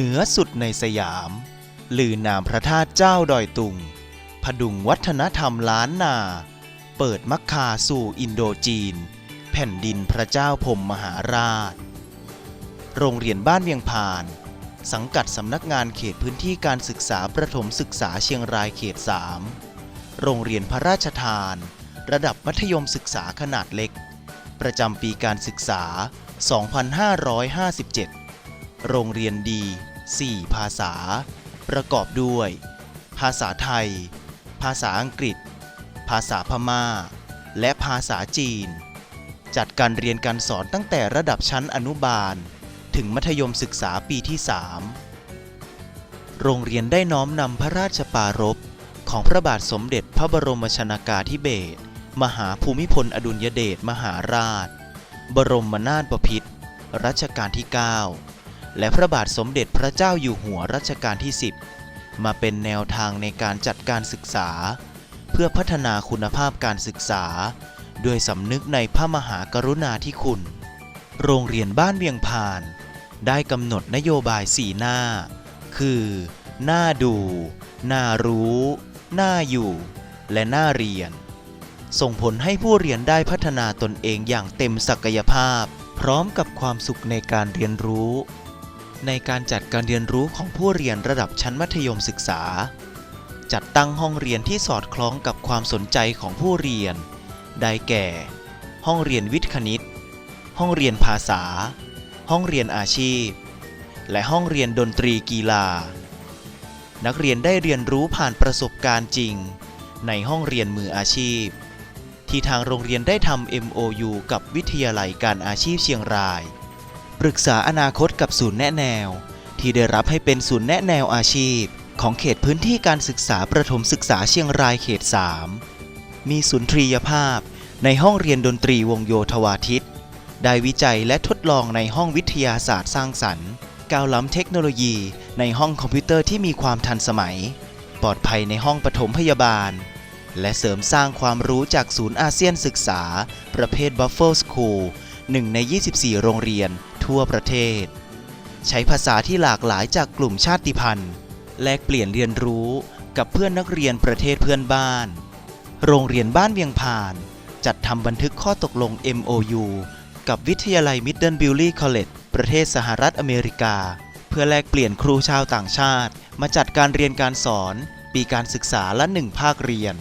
เหนือสุดในสยาม ลือนามพระธาตุเจ้าดอยตุงพดุงวัฒนธรรมล้านนา เปิดมักคาสู่อินโดจีน แผ่นดินพระเจ้าพมมหาราช โรงเรียนบ้านเวียงพาน สังกัดสำนักงานเขตพื้นที่การศึกษาประถมศึกษาเชียงรายเขต 3 โรงเรียนพระราชทาน ระดับมัธยมศึกษาขนาดเล็ก ประจำปีการศึกษา 2557 โรงเรียนดี 4 ภาษา ประกอบด้วย ภาษาไทย ภาษาอังกฤษ ภาษาพม่า และภาษาจีน จัดการเรียนการสอนตั้งแต่ระดับชั้นอนุบาล ถึงมัธยมศึกษาปีที่ 3 โรงเรียนได้น้อมนำพระราชปารภของพระบาทสมเด็จพระบรมชนากาธิเบศรมหาภูมิพลอดุลยเดชมหาราช บรมนาถบพิตรรัชกาลที่ 9 และพระบาทสมเด็จพระเจ้าอยู่หัวรัชกาลที่ 10 มาเป็นแนวทางในการจัดการศึกษา เพื่อพัฒนาคุณภาพการศึกษา ด้วยสำนึกในพระมหากรุณาธิคุณ โรงเรียนบ้านเวียงพาน ได้กำหนดนโยบายสีหน้า คือ หน่าดู หน่ารู้ หน่าอยู่ และหน่าเรียน ส่งผลให้ผู้เรียนได้พัฒนาตนเองอย่างเต็มศักยภาพ พร้อมกับความสุขในการเรียนรู้ ในการจัดการเรียนรู้ของผู้เรียนระดับชั้นมัธยมศึกษา จัดตั้งห้องเรียนที่สอดคล้องกับความสนใจของผู้เรียน ได้แก่ ห้องเรียนวิทย์คณิต ห้องเรียนภาษา ห้องเรียนอาชีพ และห้องเรียนดนตรีกีฬา นักเรียนได้เรียนรู้ผ่านประสบการณ์จริง ในห้องเรียนมืออาชีพ ที่ทางโรงเรียนได้ทำ MOU กับวิทยาลัยการอาชีพเชียงราย ปรึกษาอนาคตกับศูนย์แนะแนว ที่ได้รับให้เป็นศูนย์แนะแนวอาชีพ ของเขตพื้นที่การศึกษาประถมศึกษาเชียงรายเขต 3 มีสุนทรียภาพในห้องเรียนดนตรีวงโยธวาทิต ได้วิจัยและทดลองในห้องวิทยาศาสตร์สร้างสรรค์ ก้าวล้ำเทคโนโลยีในห้องคอมพิวเตอร์ที่มีความทันสมัย ปลอดภัยในห้องปฐมพยาบาล และเสริมสร้างความรู้จากศูนย์อาเซียนศึกษา ประเภท Buffalo School หนึ่งใน 24 โรงเรียน ทั่วประเทศ ใช้ภาษาที่หลากหลายจากกลุ่มชาติพันธุ์ แลกเปลี่ยนเรียนรู้กับเพื่อนนักเรียนประเทศเพื่อนบ้าน โรงเรียนบ้านเวียงพาน จัดทำบันทึกข้อตกลง MOU กับวิทยาลัย Middle Bury College ประเทศสหรัฐอเมริกา เพื่อแลกเปลี่ยนครูชาวต่างชาติ มาจัดการเรียนการสอน ปีการศึกษาละหนึ่งภาคเรียน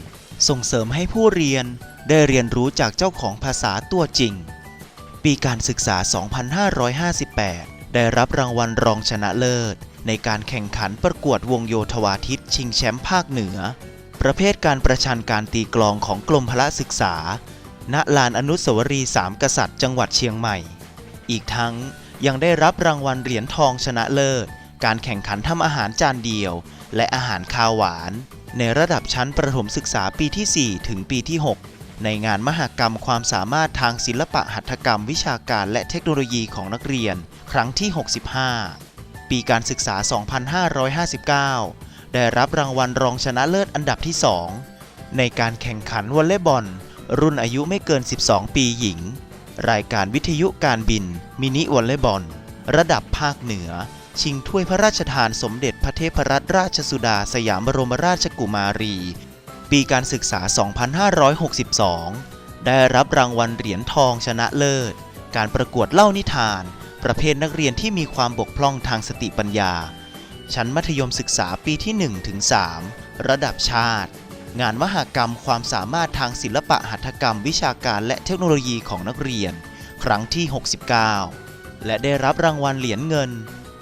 ส่งเสริมให้ผู้เรียนได้เรียนรู้จากเจ้าของภาษาตัวจริง ปีการศึกษา 2558 ได้รับรางวัลรองชนะเลิศ ในการแข่งขันประกวดวงโยธวาทิตชิงแชมป์ภาคเหนือ ประเภทการประชันการตีกลองของกรมพละศึกษา ณ ลานอนุสาวรีย์สามกษัตริย์จังหวัดเชียงใหม่ อีกทั้งยังได้รับรางวัลเหรียญทองชนะเลิศ การแข่งขันทำอาหารจานเดียว และอาหารคาวหวาน ในระดับชั้นประถมศึกษาปีที่ 4 ถึงปีที่ 6 ในงานมหกรรมความสามารถทางศิลปะหัตถกรรม วิชาการและเทคโนโลยีของนักเรียน ครั้งที่ 65 ปีการศึกษา 2559 ได้รับรางวัลรองชนะเลิศอันดับที่ 2 ในการแข่งขันวอลเลย์บอล รุ่นอายุไม่เกิน 12 ปีหญิง รายการวิทยุการบิน มินิวอลเลย์บอล ระดับภาคเหนือ ชิงถ้วยพระราชทานสมเด็จพระเทพรัตนราชสุดาสยามบรมราชกุมารี ปีการศึกษา 2562 ได้รับรางวัลเหรียญทองชนะเลิศ การประกวดเล่านิทาน ประเภทนักเรียนที่มีความบกพร่องทางสติปัญญา ชั้นมัธยมศึกษาปีที่1ถึง3ระดับชาติ งานมหกรรมความสามารถทางศิลปะหัตถกรรมวิชาการและเทคโนโลยีของนักเรียน ครั้งที่ 69 และได้รับรางวัลเหรียญเงิน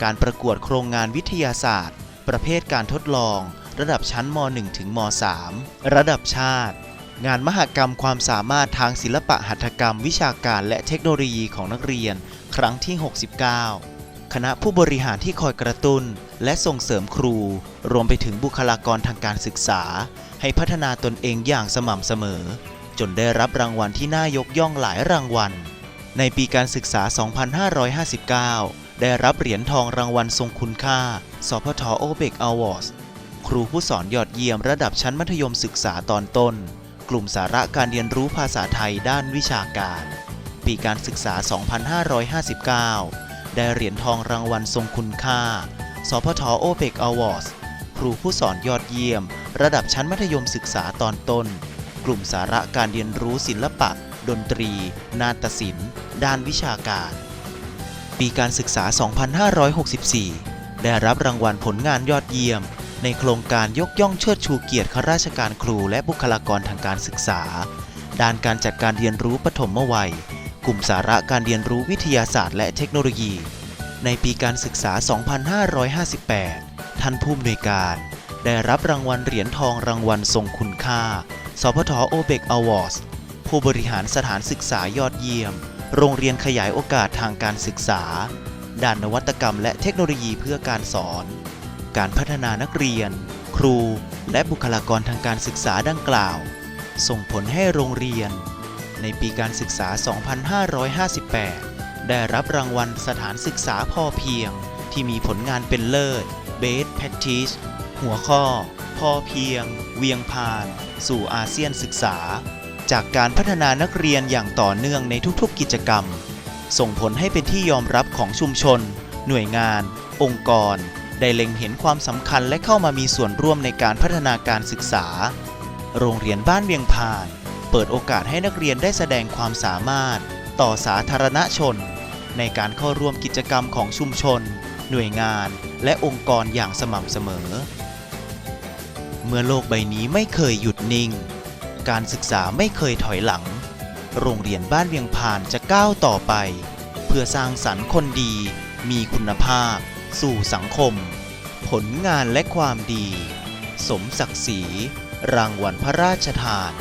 การประกวดโครงงานวิทยาศาสตร์ ประเภทการทดลอง ระดับชั้นม .1 ถึงม .3 ระดับชาติ งานมหกรรมความสามารถทางศิลปะหัตถกรรม วิชาการและเทคโนโลยีของนักเรียน ครั้งที่ 69 คณะผู้บริหารที่คอยกระตุ้น และส่งเสริมครู รวมไปถึงบุคลากรทางการศึกษา ให้พัฒนาตนเองอย่างสม่ำเสมอ จนได้รับรางวัลที่น่ายกย่องหลายรางวัล ในปีการศึกษา 2559ได้รับเหรียญทองรางวัลทรงคุณค่า สพทโอเบกอวอร์ด ครูผู้สอนยอดเยี่ยมระดับชั้นมัธยมศึกษาตอนต้น กลุ่มสาระการเรียนรู้ภาษาไทยด้านวิชาการ ปีการศึกษา 2559 ได้เหรียญทองรางวัลทรงคุณค่า สพทโอเ c กอวอร์ดครูผู้สอนยอดเยี่ยม ระดับชั้นมัธยมศึกษาตอนต้น กลุ่มสาระการเรียนรู้ศิลปะ ดนตรี นาฏศิลป์ ด้านวิชาการ ปีการศึกษา 2564 ได้รับรางวัลผลงานยอดเยี่ยม ในโครงการยกย่องเชิดชูเกียรติข้าราชการครูและบุคลากรทางการศึกษา ด้านการจัดการเรียนรู้ปฐมวัย กลุ่มสาระการเรียนรู้วิทยาศาสตร์และเทคโนโลยี ในปีการศึกษา 2558 ท่านผู้อำนวยการ ได้รับรางวัลเหรียญทองรางวัลทรงคุณค่า สพทโอเบกอวอร์ดผู้บริหารสถานศึกษายอดเยี่ยม โรงเรียนขยายโอกาสทางการศึกษา ด้านนวัตกรรมและเทคโนโลยีเพื่อการสอน การพัฒนานักเรียน ครู และบุคลากรทางการศึกษาดังกล่าว ส่งผลให้โรงเรียน ในปีการศึกษา 2558 ได้รับรางวัลสถานศึกษาพอเพียง ที่มีผลงานเป็นเลิศ Best Practice หัวข้อ พอเพียง เวียงพาน สู่อาเซียนศึกษา จากการพัฒนานักเรียนอย่างต่อเนื่องในทุกๆกิจกรรม ส่งผลให้เป็นที่ยอมรับของชุมชน หน่วยงาน องค์กร ได้เล็งเห็นความสำคัญและเข้ามามีส่วนร่วมในการพัฒนาการศึกษา โรงเรียนบ้านเวียงพาน เปิดโอกาสให้นักเรียนได้แสดงความสามารถ ต่อสาธารณชน ในการเข้าร่วมกิจกรรมของชุมชน หน่วยงาน และองค์กรอย่างสม่ำเสมอ เมื่อโลกใบนี้ไม่เคยหยุดนิ่ง การศึกษาไม่เคยถอยหลัง โรงเรียนบ้านเวียงพานจะก้าวต่อไป เพื่อสร้างสรรค์คนดี มีคุณภาพ สู่สังคม ผลงานและความดี สมศักดิ์ศรีรางวัลพระราชทาน